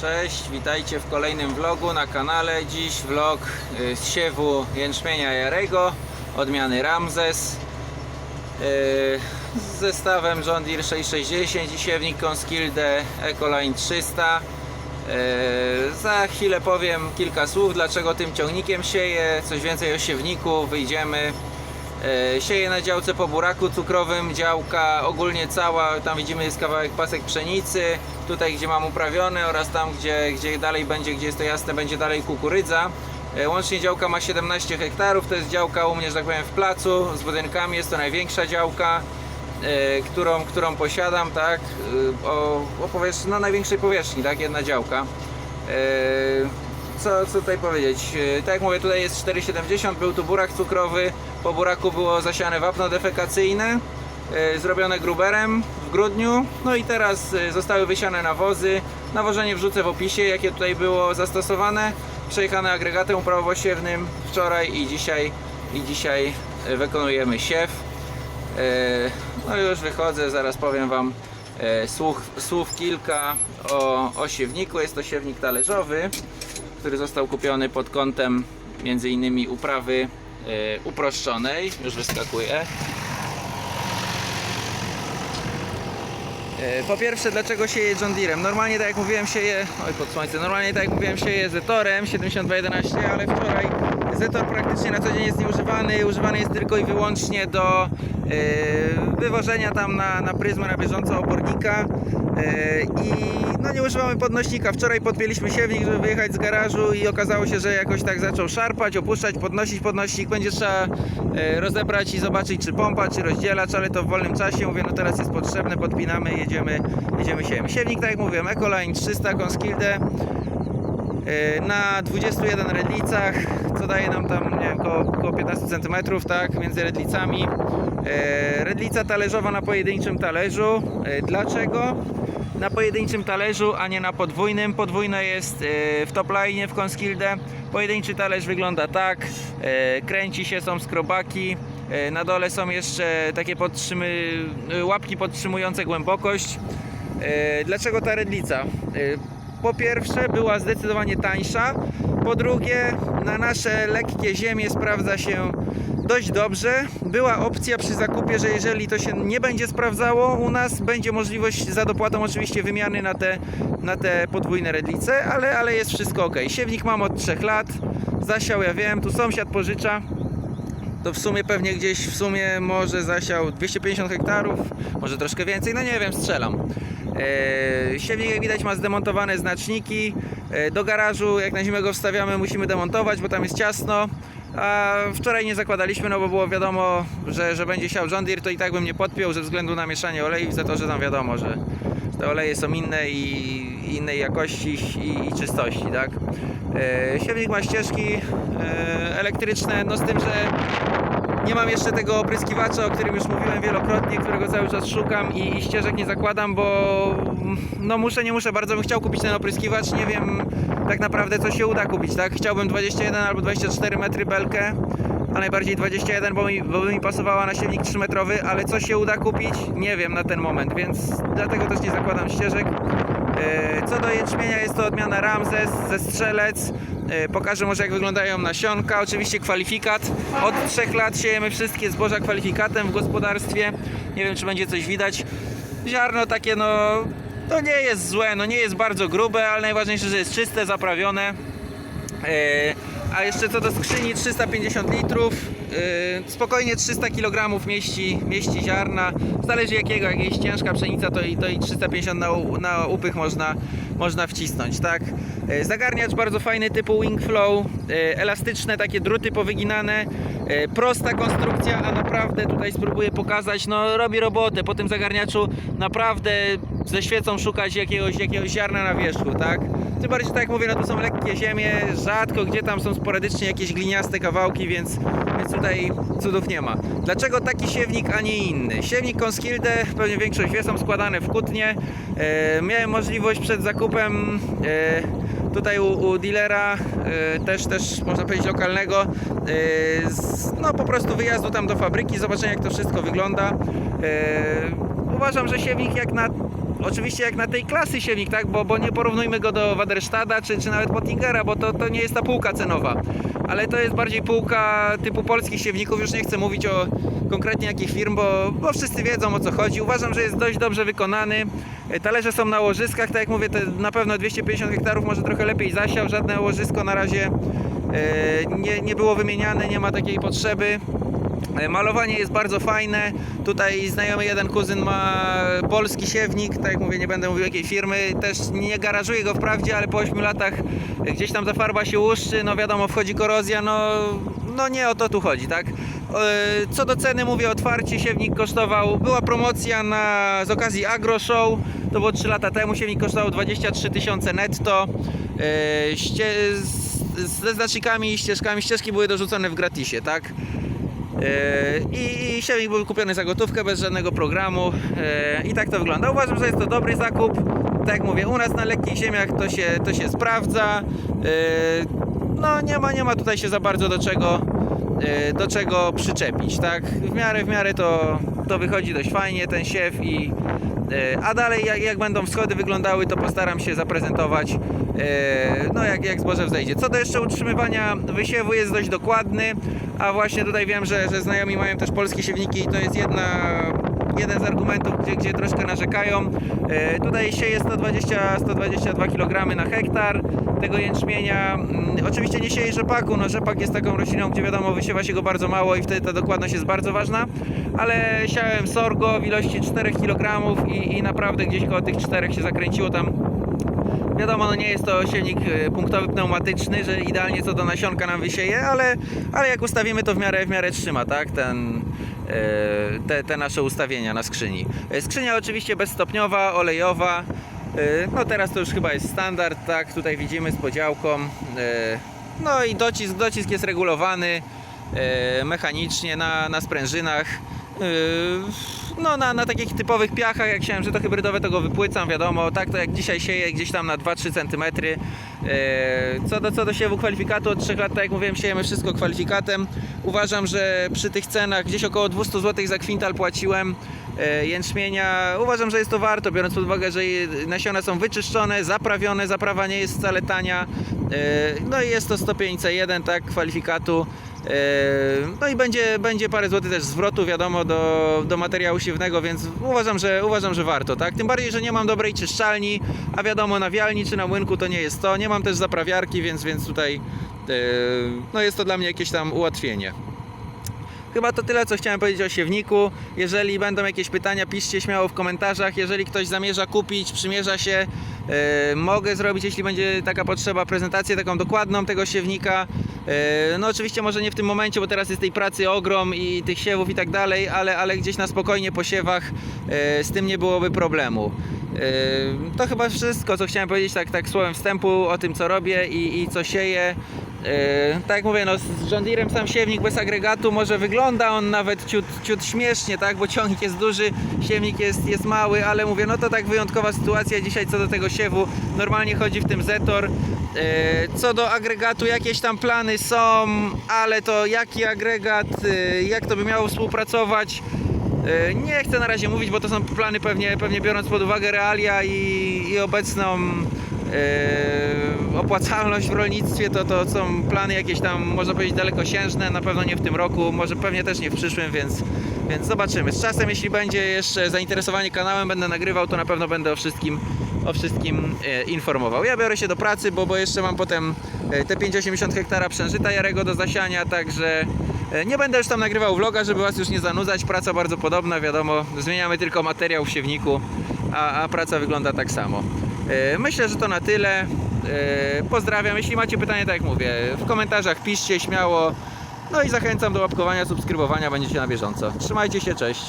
Cześć, witajcie w kolejnym vlogu na kanale. Dziś vlog y, z siewu jęczmienia jarego, odmiany Ramzes. y, Z zestawem John Deere 660 i siewnik Conskilde Ecoline 300. Y, Za chwilę powiem kilka słów, dlaczego tym ciągnikiem sieję, coś więcej o siewniku, wyjdziemy. E, Sieję na działce po buraku cukrowym, działka ogólnie cała, tam widzimy jest kawałek pasek pszenicy, tutaj gdzie mam uprawione oraz tam gdzie, gdzie dalej będzie, gdzie jest to jasne, będzie dalej kukurydza. E, Łącznie działka ma 17 hektarów, to jest działka u mnie, że tak powiem, w placu z budynkami, jest to największa działka, e, którą, którą posiadam, tak, o, o powierzchni, no największej powierzchni, tak, jedna działka. Co, co tutaj powiedzieć? Tak jak mówię, tutaj jest 4,70, był tu burak cukrowy, po buraku było zasiane wapno defekacyjne, e, zrobione gruberem w grudniu, no i teraz e, zostały wysiane nawozy. Nawożenie wrzucę w opisie, jakie tutaj było zastosowane. Przejechane agregatem uprawowosiewnym wczoraj i dzisiaj, i dzisiaj e, wykonujemy siew. No już wychodzę, zaraz powiem Wam słów, słów kilka o, o siewniku. Jest to siewnik talerzowy, który został kupiony pod kątem między innymi uprawy uproszczonej. Już wyskakuje. E, Po pierwsze, dlaczego sieje John Deerem? Normalnie, tak jak mówiłem, sieje, oj pod słońce, normalnie tak jak mówiłem, sieje Zetorem 7211, ale wczoraj Zetor praktycznie na co dzień jest nieużywany, używany jest tylko i wyłącznie do e, wywożenia tam na, na pryzmę na bieżąco obornika e, i no nie używamy podnośnika. Wczoraj podpięliśmy siewnik, żeby wyjechać z garażu i okazało się, że jakoś tak zaczął szarpać, opuszczać, podnosić podnośnik. Będzie trzeba e, rozebrać i zobaczyć, czy pompa, czy rozdzielacz, ale to w wolnym czasie. Mówię, no teraz jest potrzebne, podpinamy, jedziemy, jedziemy siewem. Siewnik, tak jak mówiłem, Ecoline 300 Conskilde e, na 21 redlicach, co daje nam tam, nie wiem, około, około 15 cm, tak, między redlicami. E, Redlica talerzowa na pojedynczym talerzu. E, Dlaczego? Na pojedynczym talerzu, a nie na podwójnym. Podwójne jest e, w topline w Conskilde. Pojedynczy talerz wygląda tak. E, Kręci się, są skrobaki. E, Na dole są jeszcze takie podtrzymy, e, łapki podtrzymujące głębokość. E, Dlaczego ta redlica? Po pierwsze była zdecydowanie tańsza, po drugie na nasze lekkie ziemie sprawdza się dość dobrze. Była opcja przy zakupie, że jeżeli to się nie będzie sprawdzało u nas, będzie możliwość za dopłatą oczywiście wymiany na te, na te podwójne redlice, ale, ale jest wszystko ok. Siewnik mam od 3 lat, zasiał ja wiem, tu sąsiad pożycza, to w sumie pewnie gdzieś w sumie może zasiał 250 hektarów, może troszkę więcej, no nie wiem, strzelam. Eee, siewnik jak widać ma zdemontowane znaczniki, eee, do garażu jak na zimę go wstawiamy musimy demontować, bo tam jest ciasno. A wczoraj nie zakładaliśmy, no bo było wiadomo, że, że będzie siał John Deere, to i tak bym nie podpiął ze względu na mieszanie olei, za to, że tam wiadomo, że te oleje są inne i innej jakości i, i czystości, tak? E, siewnik ma ścieżki e, elektryczne, no z tym, że nie mam jeszcze tego opryskiwacza, o którym już mówiłem wielokrotnie, którego cały czas szukam i, i ścieżek nie zakładam, bo mm, no muszę, nie muszę, bardzo bym chciał kupić ten opryskiwacz, nie wiem tak naprawdę co się uda kupić, tak? Chciałbym 21 albo 24 metry belkę, a najbardziej 21, bo, mi, bo by mi pasowała na silnik 3 metrowy, ale co się uda kupić, nie wiem na ten moment, więc dlatego też nie zakładam ścieżek. E, Co do jęczmienia jest to odmiana Ramzes ze strzelec. E, Pokażę może jak wyglądają nasionka. Oczywiście kwalifikat. Od 3 lat siejemy wszystkie zboża kwalifikatem w gospodarstwie. Nie wiem czy będzie coś widać. Ziarno takie no to nie jest złe, no nie jest bardzo grube, ale najważniejsze, że jest czyste, zaprawione. E, A jeszcze co do skrzyni 350 litrów, spokojnie 300 kg mieści, mieści ziarna. Zależy jakiego, jak jest ciężka pszenica, to i, to i 350 na, na upych można, można wcisnąć, tak? E, Zagarniacz bardzo fajny typu Wingflow, e, elastyczne takie druty powyginane, prosta konstrukcja, a naprawdę tutaj spróbuję pokazać, no robi robotę. Po tym zagarniaczu naprawdę ze świecą szukać jakiegoś, jakiegoś ziarna na wierzchu, tak? Tym bardziej, tak jak mówię, no to są lekkie ziemie, rzadko gdzie tam są sporadycznie jakieś gliniaste kawałki, więc, więc tutaj cudów nie ma. Dlaczego taki siewnik, a nie inny? Siewnik Conskilde, pewnie większość wie, są składane w Kutnie. E, miałem możliwość przed zakupem e, tutaj u, u dealera, e, też, też można powiedzieć lokalnego, e, z, no po prostu wyjazdu tam do fabryki, zobaczenia jak to wszystko wygląda. E, uważam, że siewnik jak na oczywiście jak na tej klasy siewnik, tak? Bo, bo nie porównujmy go do Waderstada czy, czy nawet Pottingera, bo to, to nie jest ta półka cenowa. Ale to jest bardziej półka typu polskich siewników. Już nie chcę mówić o konkretnie jakich firm, bo, bo wszyscy wiedzą o co chodzi. Uważam, że jest dość dobrze wykonany. E, Talerze są na łożyskach, tak jak mówię, na pewno 250 hektarów może trochę lepiej zasiał. Żadne łożysko na razie e, nie, nie było wymieniane, nie ma takiej potrzeby. E, Malowanie jest bardzo fajne. Tutaj znajomy jeden kuzyn ma polski siewnik, tak jak mówię, nie będę mówił jakiej firmy. Też nie garażuję go wprawdzie, ale po 8 latach gdzieś tam ta farba się łuszczy, no wiadomo, wchodzi korozja, no, no nie o to tu chodzi, tak? E, Co do ceny mówię otwarcie, siewnik kosztował, była promocja na, z okazji Agro Show, to było 3 lata temu, siewnik kosztował 23 tysiące netto. E, ze znacznikami i ścieżkami, ścieżki były dorzucone w gratisie, tak? E, I, I siewnik był kupiony za gotówkę, bez żadnego programu. E, I tak to wygląda. Uważam, że jest to dobry zakup. Tak jak mówię, u nas na lekkich ziemiach to się, to się sprawdza. E, No nie ma, nie ma tutaj się za bardzo do czego, do czego przyczepić, tak? W miarę, w miarę to, to wychodzi dość fajnie ten siew i e, a dalej jak, jak będą wschody wyglądały, to postaram się zaprezentować e, no jak, jak zboże wzejdzie. Co do jeszcze utrzymywania wysiewu jest dość dokładny, a właśnie tutaj wiem, że, że znajomi mają też polskie siewniki i to jest jedna, jeden z argumentów, gdzie, gdzie troszkę narzekają. E, tutaj sieje 120-122 kg na hektar tego jęczmienia. Mm, Oczywiście nie sieje rzepaku, no rzepak jest taką rośliną, gdzie wiadomo wysiewa się go bardzo mało i wtedy ta dokładność jest bardzo ważna, ale siałem sorgo w ilości 4 kg i, i naprawdę gdzieś koło tych 4 się zakręciło tam Wiadomo, no nie jest to silnik e, punktowy pneumatyczny, że idealnie co do nasionka nam wysieje, ale, ale jak ustawimy to w miarę, w miarę trzyma, tak? Ten, e, te, te nasze ustawienia na skrzyni. E, Skrzynia oczywiście bezstopniowa, olejowa. No teraz to już chyba jest standard, tak? Tutaj widzimy z podziałką. No i docisk, docisk jest regulowany mechanicznie na, na sprężynach. No na, na takich typowych piachach, jak chciałem, że to hybrydowe, to go wypłycam, wiadomo, tak to jak dzisiaj sieję gdzieś tam na 2-3 cm. Yy, Co do, co do siewu kwalifikatu, od 3 lat, tak jak mówiłem, siejemy wszystko kwalifikatem. Uważam, że przy tych cenach gdzieś około 200 zł za kwintal płaciłem e, jęczmienia. Uważam, że jest to warto, biorąc pod uwagę, że nasiona są wyczyszczone, zaprawione, zaprawa nie jest wcale tania. E, No i jest to 105C1, tak, kwalifikatu. E, No i będzie, będzie parę złotych też zwrotu, wiadomo, do, do materiału siewnego, więc uważam, że uważam, że warto, tak? Tym bardziej, że nie mam dobrej czyszczalni, a wiadomo, na wialni czy na młynku to nie jest to. Nie mam też zaprawiarki, więc, więc tutaj e, no jest to dla mnie jakieś tam ułatwienie. Chyba to tyle, co chciałem powiedzieć o siewniku. Jeżeli będą jakieś pytania, piszcie śmiało w komentarzach. Jeżeli ktoś zamierza kupić, przymierza się, mogę zrobić, jeśli będzie taka potrzeba, prezentację taką dokładną tego siewnika. E, no oczywiście może nie w tym momencie, bo teraz jest tej pracy ogrom i tych siewów i tak dalej, ale, ale gdzieś na spokojnie po siewach e, z tym nie byłoby problemu. E, To chyba wszystko, co chciałem powiedzieć tak, tak słowem wstępu o tym, co robię i, i co sieję. E, tak jak mówię, no, z John sam siewnik bez agregatu może wygląda on nawet ciut, ciut śmiesznie, tak, bo ciągnik jest duży, siewnik jest, jest mały, ale mówię, no to tak wyjątkowa sytuacja dzisiaj co do tego siewu. Normalnie chodzi w tym Zetor. E, Co do agregatu, jakieś tam plany są, ale to jaki agregat, e, jak to by miało współpracować, Nie chcę na razie mówić, bo to są plany pewnie, pewnie biorąc pod uwagę realia i, i obecną opłacalność w rolnictwie, to, to są plany jakieś tam, można powiedzieć, dalekosiężne, na pewno nie w tym roku, może pewnie też nie w przyszłym, więc, więc zobaczymy. Z czasem, jeśli będzie jeszcze zainteresowanie kanałem, będę nagrywał, to na pewno będę o wszystkim, o wszystkim e, informował. Ja biorę się do pracy, bo, bo jeszcze mam potem e, te 580 hektara przężyta jarego do zasiania, także E, Nie będę już tam nagrywał vloga, żeby was już nie zanudzać. Praca bardzo podobna, wiadomo. Zmieniamy tylko materiał w siewniku, a, a praca wygląda tak samo. E, Myślę, że to na tyle. E, Pozdrawiam. Jeśli macie pytania, tak jak mówię, w komentarzach piszcie śmiało. No i zachęcam do łapkowania, subskrybowania, będziecie na bieżąco. Trzymajcie się, cześć.